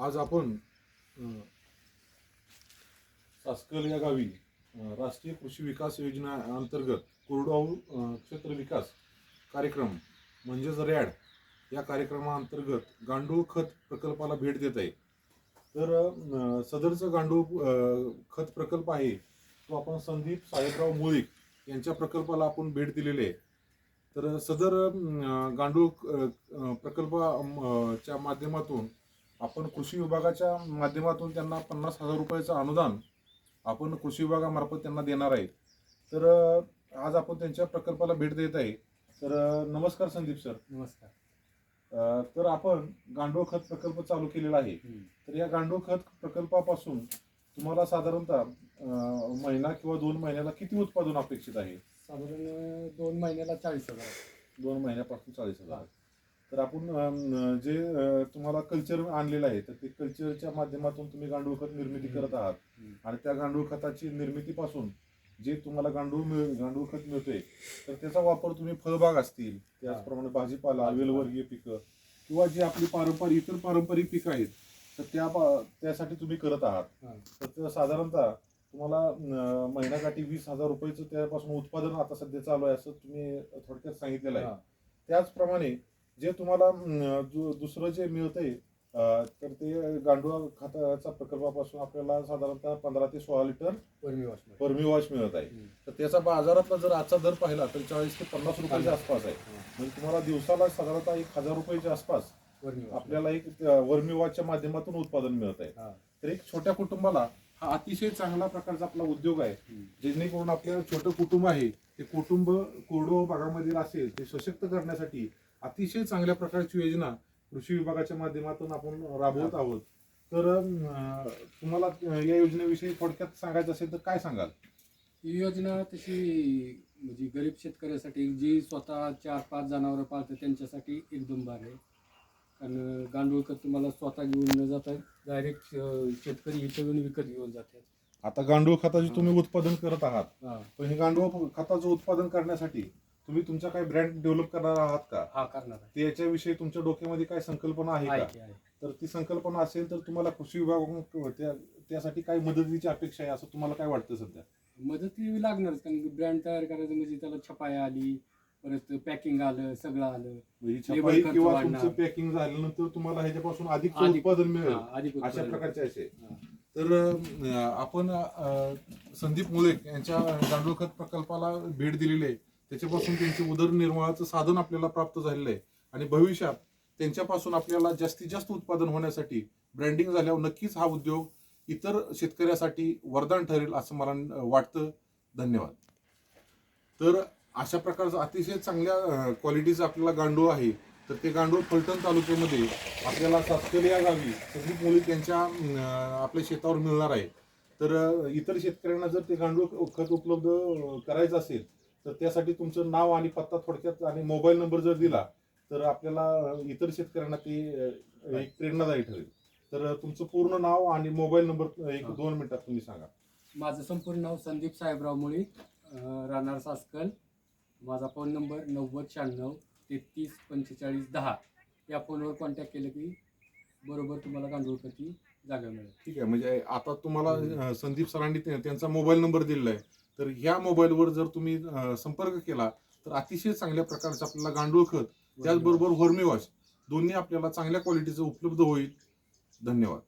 आज आपण सासकल या गावी राष्ट्रीय कृषी विकास योजना अंतर्गत कोरडवाहू क्षेत्र विकास कार्यक्रम म्हणजेच रॅड या कार्यक्रमाअंतर्गत गांडूळ खत प्रकल्पाला भेट देत आहे. तर सदरचं गांडूळ खत प्रकल्प आहे तो आपण संदीप साहेबराव मुळीक यांच्या प्रकल्पाला आपण भेट दिलेली आहे. तर सदर गांडूळ प्रकल्पाच्या माध्यमातून आपण कृषी विभागाच्या माध्यमातून त्यांना पन्नास हजार रुपयाचं अनुदान आपण कृषी विभागामार्फत त्यांना देणार आहे. तर आज आपण त्यांच्या प्रकल्पाला भेट देत आहे. तर नमस्कार संदीप सर. नमस्कार. अं, तर आपण गांडूळ खत प्रकल्प चालू केलेला आहे. तर या गांडूळ खत प्रकल्पापासून तुम्हाला साधारणतः अं, महिना किंवा दोन महिन्याला किती उत्पादन अपेक्षित आहे? साधारण दोन महिन्याला चाळीस हजार. दोन महिन्यापासून चाळीस हजार. तर आपण जे तुम्हाला कल्चर आणलेलं आहे तर ते कल्चरच्या माध्यमातून तुम्ही गांडूळ खत निर्मिती करत आहात. आणि त्या गांडूळ खताची निर्मितीपासून जे तुम्हाला गांडूळ मिळ गांडूळ खत मिळते तर त्याचा वापर तुम्ही फळबाग असतील त्याचप्रमाणे भाजीपाला वेलवर्गीय पिकं किंवा जी आपली पारंपरिक इतर पारंपरिक पिकं आहेत तर त्या त्यासाठी तुम्ही करत आहात. तर साधारणतः तुम्हाला महिन्याकाठी वीस हजार रुपयाचं त्यापासून उत्पादन आता सध्या चालू आहे असं तुम्ही थोडक्यात सांगितलेलं आहे. त्याचप्रमाणे जे तुम्हाला दुसरं जे मिळतंय तर ते गांडूळ खताच्या प्रकल्पापासून आपल्याला साधारणतः पंधरा ते सोळा litre vermiwash vermiwash मिळत आहे. तर त्याचा बाजारातला जर आजचा दर पाहिला तर चाळीस ते पन्नास रुपयाच्या आसपास आहे. म्हणजे तुम्हाला दिवसाला साधारणतः एक हजार रुपयाच्या आसपास आपल्याला एक वर्मी वॉशच्या माध्यमातून उत्पादन मिळत आहे. तर एक छोट्या कुटुंबाला हा अतिशय चांगला प्रकारचा आपला उद्योग आहे. जेणेकरून आपलं छोटं कुटुंब आहे ते कुटुंब कोरडो भागामधील असेल ते सशक्त करण्यासाठी अतिशय चांगल्या प्रकारची योजना कृषी विभागाच्या माध्यमातून आपण राबवत आहोत. तर तुम्हाला या योजनेविषयी थोडक्यात सांगायचं असेल तर काय सांगाल? ही योजना तशी म्हणजे गरीब शेतकऱ्यासाठी जी स्वतः चार पाच जनावरं पाळतात त्यांच्यासाठी एकदम भारी आहे. कारण गांडूळ खत तुम्हाला स्वतः घेऊन न जाता डायरेक्ट शेतकरी इथं येऊन विकत घेऊन जातात. आता गांडूळ खताचे तुम्ही उत्पादन करत आहात. पण हे गांडूळ खताचं उत्पादन करण्यासाठी तुम्ही तुमच्या काही ब्रँड डेव्हलप करणार आहात का हा करणार आहे त्याच्याविषयी तुमच्या डोक्यामध्ये काय संकल्पना आहे आहे का की आहे. तर ती संकल्पना असेल तर तुम्हाला कृषी विभागाकडून त्या त्यासाठी काही मदतीची अपेक्षा आहे असं तुम्हाला काय वाटतं सध्या मदत ही लागणारच कारण ब्रँड तयार करायचं म्हणजे त्याला छपाई आली परत पॅकिंग आलं सगळं आलं म्हणजे छपाई खर्च किंवा वाढणार. तुमचं पॅकिंग झाल्यानंतर तुम्हाला ह्याच्यापासून अधिक अधिक- उत्पादन मिळेल हा, अधिक अशा उत्पादन. प्रकारचे असे हा. तर अं, आपण अं, संदीप मुळे यांच्या गांडूळ खत प्रकल्पाला भेट दिलेली आहे त्याच्यापासून त्यांचे उदरनिर्वाहाचं साधन आपल्याला प्राप्त झालेलं आहे. आणि भविष्यात त्यांच्यापासून आपल्याला जास्तीत जास्त उत्पादन होण्यासाठी ब्रँडिंग झाल्यावर नक्कीच हा उद्योग इतर शेतकऱ्यासाठी वरदान ठरेल असं मला वाटतं. धन्यवाद. तर अशा प्रकारचं अतिशय चांगल्या क्वालिटीचं आपल्याला गांडूळ आहे. तर ते गांडूळ फलटण तालुक्यामध्ये आपल्याला सातकली या गावी सगळी मुली त्यांच्या आपल्या शेतावर मिळणार आहे. तर इतर शेतकऱ्यांना जर ते गांडूळ खत उपलब्ध करायचं असेल तर त्यासाठी तुमचं नाव आणि पत्ता थोडक्यात आणि मोबाईल नंबर जर दिला तर आपल्याला इतर शेतकऱ्यांना ते एक प्रेरणादायी ठरेल. तर तुमचं पूर्ण नाव आणि मोबाईल नंबर एक. दोन मिनिटात तुम्ही सांगा. माझं संपूर्ण नाव संदीप साहेबराव मुळी राहणार सासकल. माझा फोन नंबर नव्वद शहाण्णव तेहतीस पंचेचाळीस दहा. या फोनवर कॉन्टॅक्ट केलं की बरोबर तुम्हाला गांडूळ खती जागा मिळेल. ठीक आहे म्हणजे आता तुम्हाला संदीप सरांनी त्यांचा मोबाईल नंबर दिलेला आहे. तर ह्या मोबाईलवर जर तुम्ही संपर्क केला तर अतिशय चांगल्या प्रकारचं आपल्याला गांडूळ खत त्याचबरोबर वॉश दोन्ही आपल्याला चांगल्या क्वालिटीचं उपलब्ध होईल. धन्यवाद.